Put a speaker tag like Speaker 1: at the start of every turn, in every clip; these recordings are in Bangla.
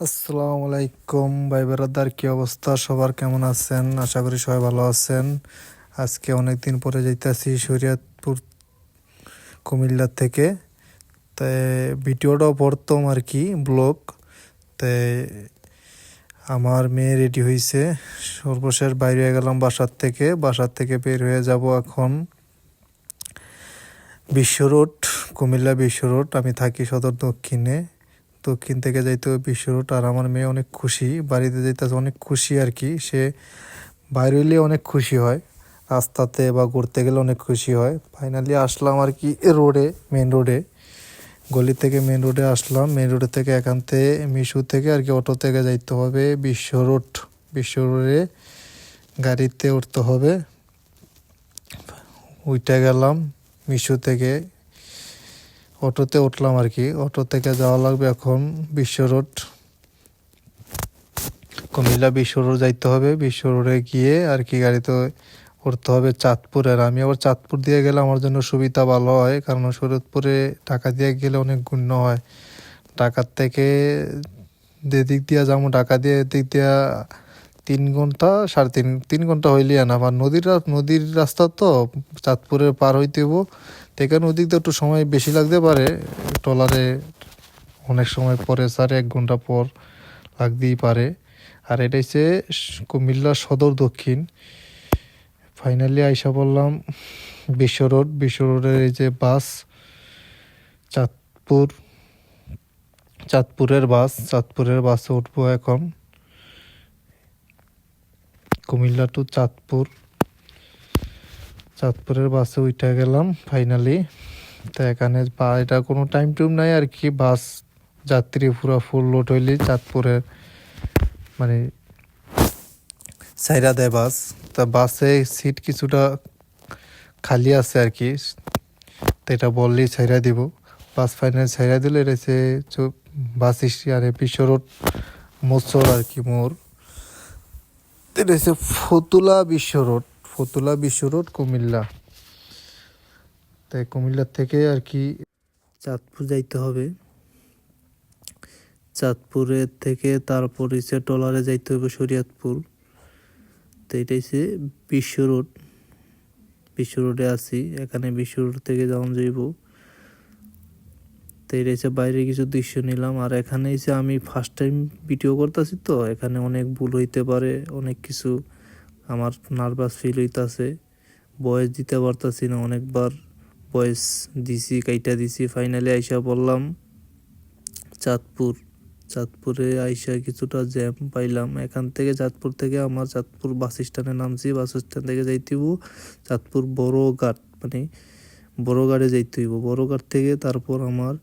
Speaker 1: আসসালামু আলাইকুম ভাই বেড়াদার কি অবস্থা? সবার কেমন আছেন? আশা করি সবাই ভালো আছেন। আজকে অনেক দিন পরে যাইতেছি শরীয়তপুর, কুমিল্লা থেকে। তাই ভিডিওটাও পড়তাম আর কি, ব্লগ। তাই আমার মেয়ে রেডি হয়েছে সর্বশেষ বাইরে গেলাম বাসার থেকে। বাসার থেকে বের হয়ে যাব এখন। বিশ্ব রোড, কুমিল্লা বিশ্ব রোড। আমি থাকি সদর দক্ষিণে। দক্ষিণ থেকে যাইতে হবে বিশ্ব রোড আর আমার মেয়ে অনেক খুশি, বাড়িতে যাইতেছে অনেক খুশি আর কি। সে বাইরে হইলে অনেক খুশি হয়, রাস্তাতে বা ঘুরতে গেলে অনেক খুশি হয়। ফাইনালি আসলাম আর কি রোডে মেন রোডে গলি থেকে মেন রোডে আসলাম মেন রোডে থেকে থেকে মিশু থেকে আর কি অটো থেকে যাইতে হবে বিশ্ব রোড বিশ্ব রোডে গাড়িতে উঠতে হবে। উইটা গেলাম মিশু থেকে। অটোতে উঠলাম আর কি। অটো থেকে যাওয়া লাগবে এখন বিশ্ব রোড। কুমিল্লা বিশ্ব রোড যাইতে হবে। বিশ্ব রোডে গিয়ে আর কি গাড়িতে উঠতে হবে চাঁদপুরের আমি আবার চাঁদপুর দিয়ে গেলে আমার জন্য সুবিধা ভালো হয়, কারণ শরীয়তপুরে টাকা দিয়ে গেলে অনেক গুণ্য হয়। ঢাকার থেকে যেদিক দিয়ে যাব, ঢাকা দিয়ে এদিক দিয়া তিন ঘণ্টা, সাড়ে তিন তিন ঘণ্টা হইলে না আবার নদীর নদীর রাস্তা তো, চাঁদপুরের পার হইতে হইব। তো এখানে ওদিক দিয়ে একটু সময় বেশি লাগতে পারে, ট্রলারে অনেক সময় পরে স্যার এক ঘণ্টা পর লাগতেই পারে। আর এটা হচ্ছে কুমিল্লা সদর দক্ষিণ। ফাইনালি আইসা বললাম বিশ্ব রোড। বিশ্ব রোডের এই যে বাস, চাঁদপুর, চাঁদপুরের বাস, চাঁদপুরের বাসে উঠবো এখন। কুমিল্লা টু চাঁদপুর। চাঁদপুরের বাসে উঠে গেলাম ফাইনালি তো এখানে বা, এটা কোনো টাইম টুম নাই আর কি, বাস যাত্রী পুরো ফুল লোড হইলে চাঁদপুরের মানে সাইরা দেয় বাস। তা বাসে সিট কিছুটা খালি আছে আর কি, তো এটা বললেই ছাইরা দিব। বাস ফাইনাল ছাইরা দিলে, এটা হচ্ছে বাস স্ট্যান্ডে বিশ্ব রোড মোচর আর কি মোর এটা ফতুলা বিশ্ব রোড ফতুলা বিশ্ব রোড, কুমিল্লা। তাই কুমিল্লার থেকে আর কি চাঁদপুর যাইতে হবে। চাঁদপুরের থেকে তারপর হচ্ছে টলারে যাইতে হবে শরীয়তপুর। তো এটা হচ্ছে বিশ্ব রোড। বিশ্ব রোডে আছি, এখানে বিশ্ব রোড থেকে যেমন যাইব। তো এটা হচ্ছে বাইরে কিছু দৃশ্য নিলাম। আর এখানে এসে আমি ফার্স্ট টাইম ভিডিও করতেছি তো, এখানে অনেক ভুল হইতে পারে, অনেক কিছু আমার নার্ভাস ফিল হইতাছে, বয়স দিতে পারতাছি না, অনেকবার বয়স দিছি, কাইটা দিছি ফাইনালি আইসা বললাম চাঁদপুর। চাঁদপুরে আইসা কিছুটা জ্যাম পাইলাম। এখান থেকে চাঁদপুর থেকে আমার চাঁদপুর বাস স্ট্যান্ডে নামছি বাস স্ট্যান্ড থেকে যাইতেইব চাঁদপুর বড় ঘাট মানে বড় ঘাটে যাইতে হইব বড় ঘাট থেকে তারপর আমার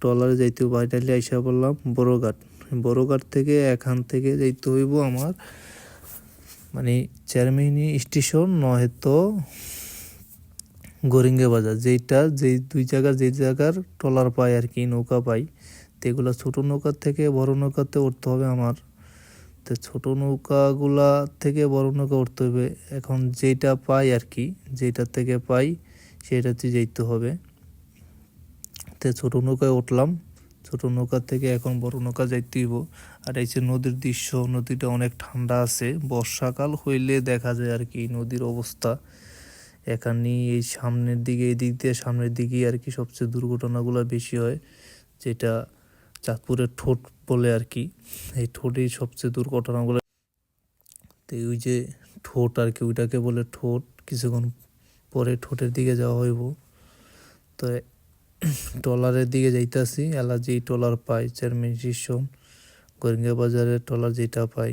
Speaker 1: ট্রলারে যাইতে হইব ফাইনালি আইসা বললাম বড় ঘাট। বড় ঘাট থেকে এখান থেকে যাইতে হইব আমার মানে চেয়ারম্যানি স্টেশন নয়তো গরিঙ্গে বাজার। যেইটা যেই দুই জায়গার যেই জায়গার ট্রলার পাই আর কি, নৌকা পাই তো এগুলো ছোটো নৌকার থেকে বড় নৌকাতে উঠতে হবে আমার। তো ছোটো নৌকাগুলা থেকে বড় নৌকা উঠতে হবে। এখন যেটা পাই আর কি যেটা থেকে পাই, সেটাতে যেতে হবে। তো ছোটো নৌকায় উঠলাম। ছোটো নৌকা থেকে এখন বড় নৌকা যাইতে হইব। আর এই যে নদীর দৃশ্য, নদীটা অনেক ঠান্ডা আছে। বর্ষাকাল হইলে দেখা যায় আর কি নদীর অবস্থা। এখানে এই সামনের দিকে, এই দিক দিয়ে সামনের দিকেই আর কি সবচেয়ে দুর্ঘটনাগুলো বেশি হয়, যেটা চাঁদপুরের ঠোঁট বলে আর কি। এই ঠোঁটেই সবচেয়ে দুর্ঘটনাগুলো। তো ওই যে ঠোঁট আর কি, ওইটাকে বলে ঠোঁট। কিছুক্ষণ পরে ঠোঁটের দিকে যাওয়া হইব। তো ট্রলারের দিকে যাইতাছি এলাজি ট্রলার পাই চেয়ারম্যান স্টেশন গরিঙ্গা বাজারের ট্রলার যেটা পাই।